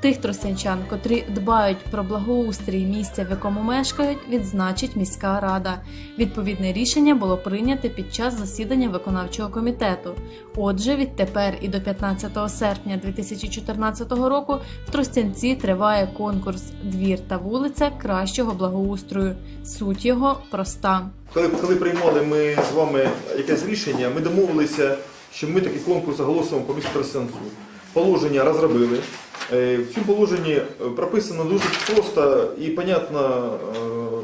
Тих тростянчан, котрі дбають про благоустрій місця, в якому мешкають, відзначить міська рада. Відповідне рішення було прийнято під час засідання виконавчого комітету. Отже, відтепер і до 15 серпня 2014 року в Тростянці триває конкурс Двір та вулиця кращого благоустрою. Суть його проста. Коли, коли приймали ми з вами якесь рішення, ми домовилися, що ми такий конкурс оголосимо по місту Тростянцю. Положення розробили. Е, В цьому положенні е, прописано дуже просто і понятно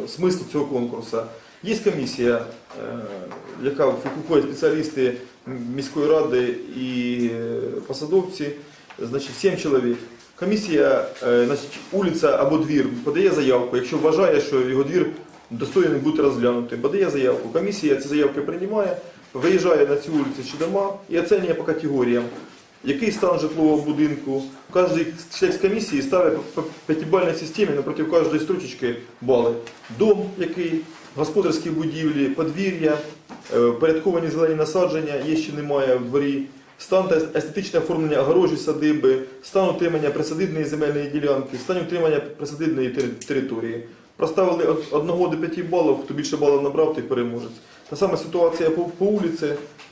е, смисл цього конкурсу. Є комісія, яка в спеціалісти міської ради і посадовці, значить 7 чоловік. Комісія, значить, вулиця або двір подає заявку, якщо вважає, що його двір достойний бути розглянутий, подає заявку. Комісія ці заявки приймає, виїжджає на ці вулиці чи дома і оцінює по категоріям. Який стан житлового будинку? Кожен член комісії ставить по п'ятибальній системі напроти кожної строчечки бали. Дом який, господарські будівлі, подвір'я, е, порядковані зелені насадження, є чи немає в дворі, стан та естетичне оформлення огорожі садиби, стан утримання присадибної земельної ділянки, стан утримання присадибної території. Проставили від 1 до 5 балів, хто більше балів набрав, той переможець. Та сама ситуація по, по вулиці,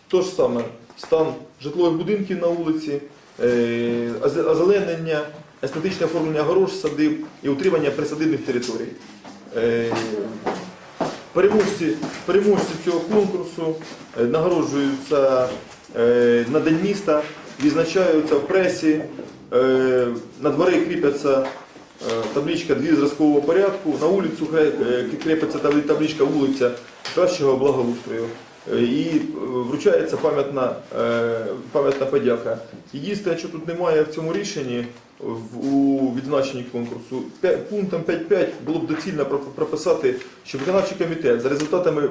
то ж саме стан житлових будинків на вулиці, е, озеленення, естетичне оформлення огорож, садиб і утримання присадибних територій. Е, Переможці, переможці цього конкурсу е, нагороджуються на День міста, відзначаються в пресі, на дворі кріпляться табличка дві зразкового порядку, на вулицю кріпиться табли- табличка вулиця кращого благоустрою. Е, І е, вручається пам'ятна, е, пам'ятна подяка. Єдине, що тут немає в цьому рішенні у відзначенні конкурсу, пунктом 5.5 було б доцільно прописати, що виконавчий комітет за результатами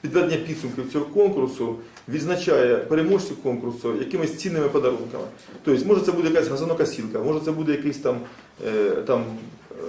підведення підсумків цього конкурсу відзначає переможців конкурсу якимись цінними подарунками. Тобто, може це буде якась газонокосілка, може це буде якийсь там, там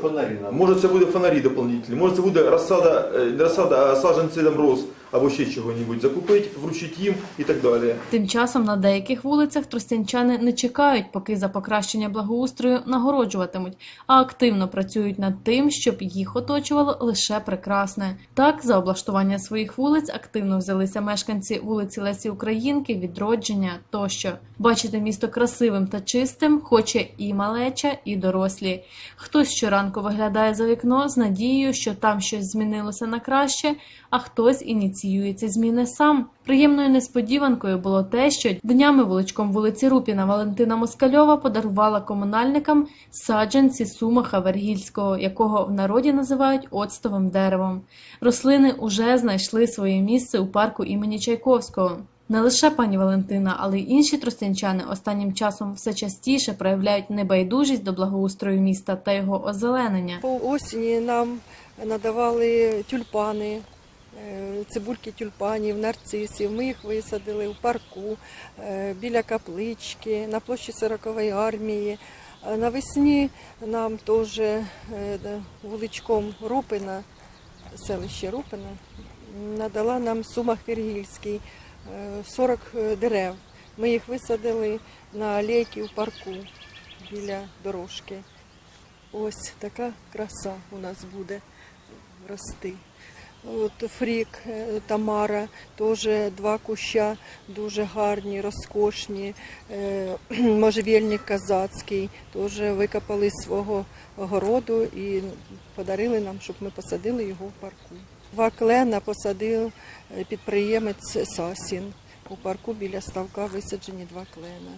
Фонарі. Може це буде фонарі доповнительні, може це буде розсада, не розсада, а саджанці там роз або ще чого-небудь закупити, вручити їм і так далі. Тим часом на деяких вулицях тростянчани не чекають, поки за покращення благоустрою нагороджуватимуть, а активно працюють над тим, щоб їх оточувало лише прекрасне. Так, за облаштування своїх вулиць активно взялися мешканці вулиці Лесі Українки, відродження тощо. Бачити місто красивим та чистим хоче і малеча, і дорослі. Хтось щоранку виглядає за вікно з надією, що там щось змінилося на краще, а хтось ініціює ці зміни сам. Приємною несподіванкою було те, що днями вуличком вулиці Рупіна Валентина Москальова подарувала комунальникам саджанці сумаха Вергільського, якого в народі називають оцтовим деревом. Рослини уже знайшли своє місце у парку імені Чайковського. Не лише пані Валентина, але й інші тростянчани останнім часом все частіше проявляють небайдужість до благоустрою міста та його озеленення. По осені нам надавали тюльпани, цибульки тюльпанів, нарцисів. Ми їх висадили в парку, е, біля каплички, на площі 40-ї армії. Навесні нам теж е, вуличком Рупина, селище Рупина, надала нам сума Хергільський е, 40 дерев. Ми їх висадили на алейки в парку біля дорожки. Ось така краса у нас буде рости. От Фрік, е, Тамара, теж два куща дуже гарні, розкошні. Е, Можжевельник казацький, теж викопали з свого городу і подарили нам, щоб ми посадили його в парку. Два клена посадив е, підприємець Сасін. У парку біля ставка висаджені два клена.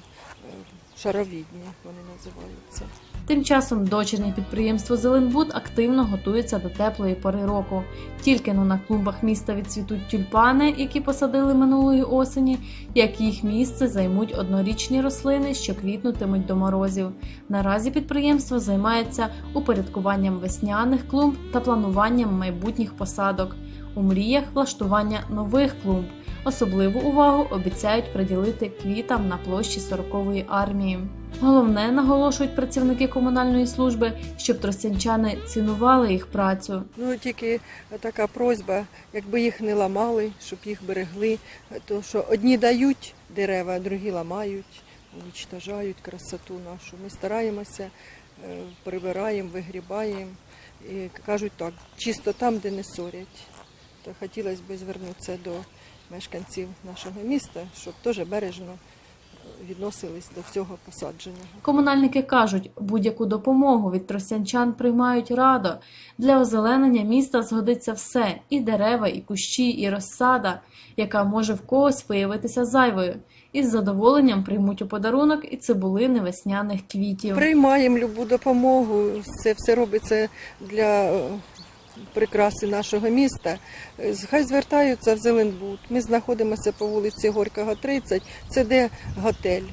Е, Шаровідні вони називаються. Тим часом дочірнє підприємство Зеленбуд активно готується до теплої пори року. Тільки но на клумбах міста відцвітуть тюльпани, які посадили минулої осені, як їх місце займуть однорічні рослини, що квітнутимуть до морозів. Наразі підприємство займається упорядкуванням весняних клумб та плануванням майбутніх посадок. У мріях влаштування нових клумб. Особливу увагу обіцяють приділити квітам на площі 40-ї армії. Головне, наголошують працівники комунальної служби, щоб тростянчани цінували їх працю. Ну тільки така просьба, якби їх не ламали, щоб їх берегли, то що одні дають дерева, а другі ламають, уничтожають красоту нашу. Ми стараємося прибираємо, вигрібаємо. І кажуть так, чисто там, де не сорять. То хотілося б звернутися до мешканців нашого міста, щоб теж бережно відносились до всього посадженого. Комунальники кажуть, будь-яку допомогу від тростянчан приймають радо. Для озеленення міста згодиться все – і дерева, і кущі, і розсада, яка може в когось виявитися зайвою. Із задоволенням приймуть у подарунок і цибулини весняних квітів. Приймаємо любу допомогу. Це все робиться для е, прикраси нашого міста. Е, Хай звертаються в Зеленбуд. Ми знаходимося по вулиці Горького, 30. Це де готель.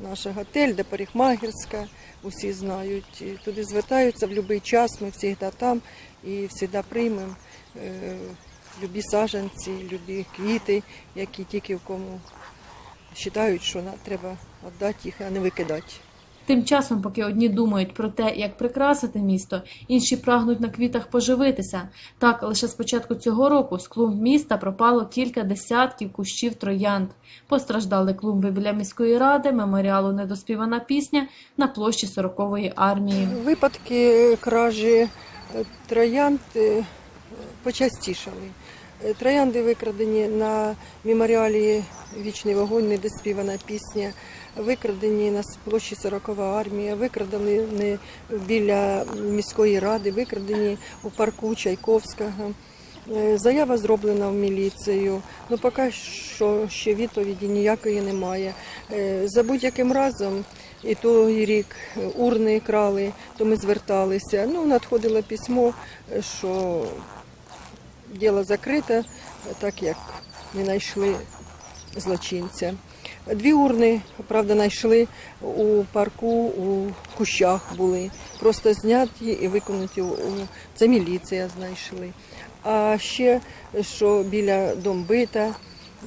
Наш готель, де парикмахерська, усі знають. Туди звертаються в будь-який час. Ми завжди там і завжди приймемо е, любі саджанці, любі квіти, які тільки в кому вважають, що треба віддати їх, а не викидати. Тим часом, поки одні думають про те, як прикрасити місто, інші прагнуть на квітах поживитися. Так, лише з початку цього року з клумб міста пропало кілька десятків кущів троянд. Постраждали клумби біля міської ради, меморіалу Недоспівана пісня на площі 40-ї армії. Випадки кражі троянд е, почастішали. Е, Троянди викрадені на меморіалі Вічний вогонь, недоспівана пісня, викрадені на площі 40 армія, викрадені біля міської ради, викрадені у парку Чайковського. Е, Заява зроблена в міліцію, ну поки що ще відповіді ніякої немає. Е, За будь-яким разом і той рік урни крали, то ми зверталися. Ну, надходило письмо, що діло закрите, так як не знайшли злочинця. Дві урни, правда, знайшли у парку, у кущах були. Просто зняті і виконуті. Це міліція знайшли. А ще, що біля Домбита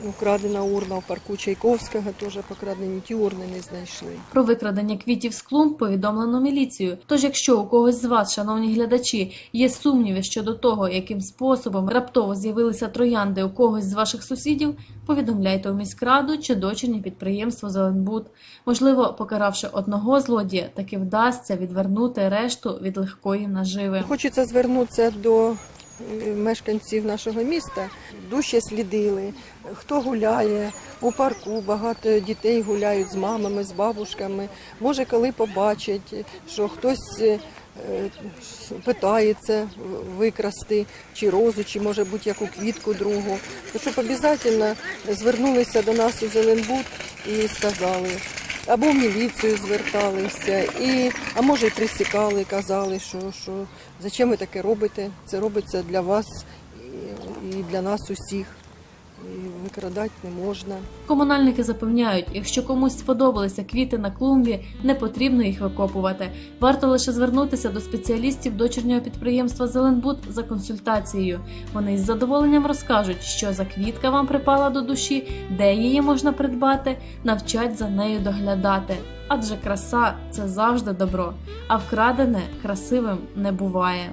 украдена урна у парку Чайковського, теж покрадені ті урни не знайшли. Про викрадення квітів з клумб повідомлено міліцію. Тож, якщо у когось з вас, шановні глядачі, є сумніви щодо того, яким способом раптово з'явилися троянди у когось з ваших сусідів, повідомляйте у міськраду чи дочірнє підприємство Зеленбуд. Можливо, покаравши одного злодія, таки вдасться відвернути решту від легкої наживи. Хочеться звернутися до мешканців нашого міста. Дужче слідили, хто гуляє у парку, багато дітей гуляють з мамами, з бабушками. Може, коли побачать, що хтось е, питається викрасти чи розу, чи може будь-яку квітку другу, то щоб обов'язково звернулися до нас у Зеленбуд і сказали. Або в міліцію зверталися, і, а може й присікали, казали, що, що зачем ви таке робите? Це робиться для вас і, і для нас усіх. І викрадати не можна. Комунальники запевняють, якщо комусь сподобалися квіти на клумбі, не потрібно їх викопувати. Варто лише звернутися до спеціалістів дочірнього підприємства Зеленбуд за консультацією. Вони із задоволенням розкажуть, що за квітка вам припала до душі, де її можна придбати, навчать за нею доглядати. Адже краса це завжди добро, а вкрадене красивим не буває.